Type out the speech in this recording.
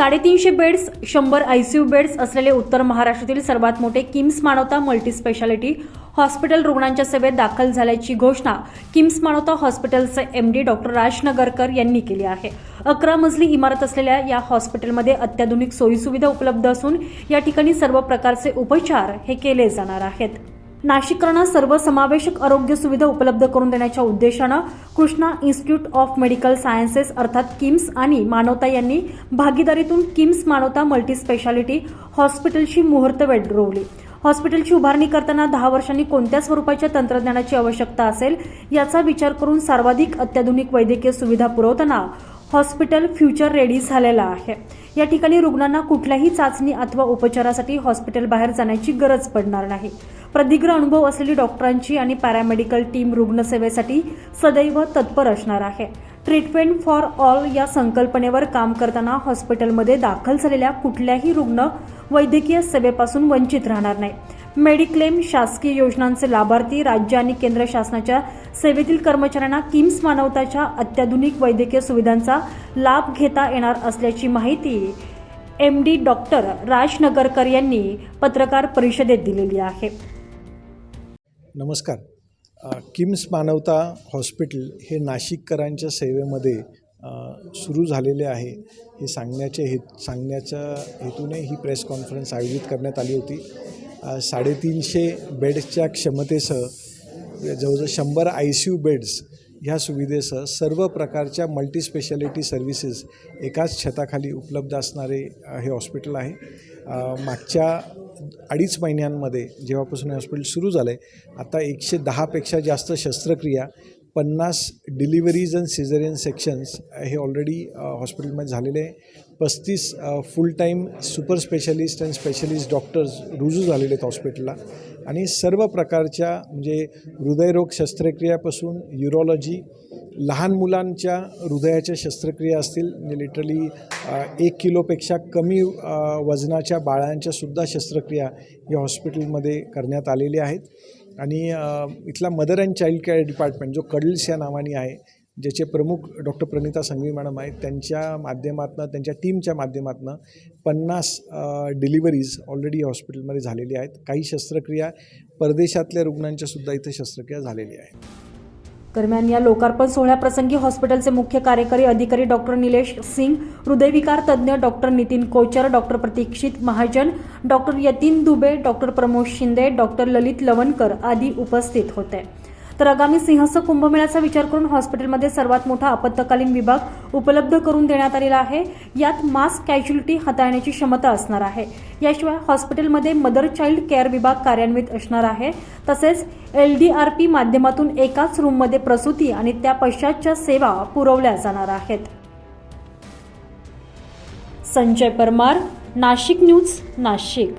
साडेतीनशे बेड्स शंभर ICU beds असलेले उत्तर महाराष्ट्रातील सर्वात मोठे किम्स मानवता मल्टीस्पेशालिटी हॉस्पिटल रुग्णांच्या सेवेत दाखल झाल्याची घोषणा किम्स मानवता हॉस्पिटलचे एमडी डॉक्टर राज नगरकर यांनी केली आहे. अकरा मजली इमारत असलेल्या या हॉस्पिटलमध्ये अत्याधुनिक सोयीसुविधा उपलब्ध असून या ठिकाणी सर्व प्रकारचे उपचार हे केले जाणार आहेत. नाशिककरांना सर्वसमावेशक आरोग्य सुविधा उपलब्ध करून देण्याच्या उद्देशानं Krishna institute of medical sciences अर्थात किम्स आणि मानवता यांनी भागीदारीतून किम्स मानवता मल्टीस्पेशालिटी हॉस्पिटलची मुहूर्तवेळ रोवली हॉस्पिटलची उभारणी करताना दहा वर्षांनी कोणत्या स्वरूपाच्या तंत्रज्ञानाची आवश्यकता असेल याचा विचार करून सर्वाधिक अत्याधुनिक वैद्यकीय सुविधा पुरवताना हॉस्पिटल फ्युचर रेडी झालेलं आहे. या ठिकाणी रुग्णांना कुठल्याही चाचणी अथवा उपचारासाठी हॉस्पिटल बाहेर जाण्याची गरज पडणार नाही. प्रदीर्घ अनुभव असलेली डॉक्टरांची आणि पॅरामेडिकल टीम रुग्णसेवेसाठी सदैव तत्पर असणार आहे. ट्रीटमेंट फॉर ऑल या संकल्पनेवर काम करताना हॉस्पिटलमध्ये दाखल झालेल्या कुठल्याही रुग्ण वैद्यकीय सेवेपासून वंचित राहणार नाही. मेडिक्लेम शासकीय योजनांचे लाभार्थी राज्य आणि केंद्र शासनाच्या सेवेतील कर्मचाऱ्यांना किम्स मानवताच्या अत्याधुनिक वैद्यकीय सुविधांचा लाभ घेता येणार असल्याची माहिती M D doctor Raj Nagarkar यांनी पत्रकार परिषदेत दिलेली आहे. नमस्कार. किम्स मानवता हॉस्पिटल हे नाशिककरांच्या सेवेमध्ये सुरू झालेले आहे. हे सांगण्याचे हे सांगण्याच्या हेतूने ही प्रेस कॉन्फरन्स आयोजित करण्यात आली होती. साडेतीनशे बेड्सच्या क्षमतेसह जवळजवळ शंभर आय सी यू बेड्स ह्या सुविधेसह सर्व प्रकारच्या मल्टीस्पेशालिटी सर्व्हिसेस एकाच छताखाली उपलब्ध असणारे हे हॉस्पिटल आहे. मागच्या अडीच महिन्यांमध्ये जेव्हापासून हे हॉस्पिटल सुरू झालं आहे आता एकशे दहापेक्षा जास्त शस्त्रक्रिया पन्नास डिलिव्हरीज अँड सिझरियन सेक्शन्स हे ऑलरेडी हॉस्पिटलमध्ये झालेले आहे. पस्तीस full time super specialist and specialist doctors रुजू झालेले आहेत हॉस्पिटलला. आणि सर्व प्रकारच्या म्हणजे हृदयरोग शस्त्रक्रियापासून युरोलॉजी लहान मुलांच्या हृदयाच्या शस्त्रक्रिया असतील म्हणजे लिटरली एक किलोपेक्षा कमी वजनाच्या बाळांच्यासुद्धा शस्त्रक्रिया या हॉस्पिटलमध्ये करण्यात आलेल्या आहेत. आणि इथला mother and child care department जो कडल्स या नावाने आहे ज्याचे प्रमुख डॉक्टर प्रणिता संघवी मॅडम आहेत त्यांच्या माध्यमातून त्यांच्या टीमच्या माध्यमातून पन्नास डिलिव्हरीज ऑलरेडी हॉस्पिटलमध्ये झालेली आहेत. काही शस्त्रक्रिया परदेशातल्या रुग्णांच्यासुद्धा इथे शस्त्रक्रिया झालेली आहे. दरम्यान या लोकार्पण सोहळ्याप्रसंगी हॉस्पिटलचे मुख्य कार्यकारी अधिकारी डॉक्टर निलेश सिंग हृदयविकार तज्ज्ञ doctor Nitin Kochar doctor Pratikshit Mahajan doctor Yatin Dubey doctor Pramod Shinde doctor Lalit Lavankar आदी उपस्थित होते. तर आगामी सिंहस्थ कुंभमेळ्याचा विचार करून हॉस्पिटलमध्ये सर्वात मोठा आपत्कालीन विभाग उपलब्ध करून देण्यात आलेला आहे. यात मास कॅज्युलिटी हाताळण्याची क्षमता असणार आहे. याशिवाय हॉस्पिटलमध्ये मदर चाइल्ड केअर विभाग कार्यान्वित असणार आहे. तसेच एल डी आर पी माध्यमातून एकाच रूममध्ये प्रसूती आणि त्या पश्चातच्या सेवा पुरवल्या जाणार आहेत. संजय परमार नाशिक न्यूज नाशिक.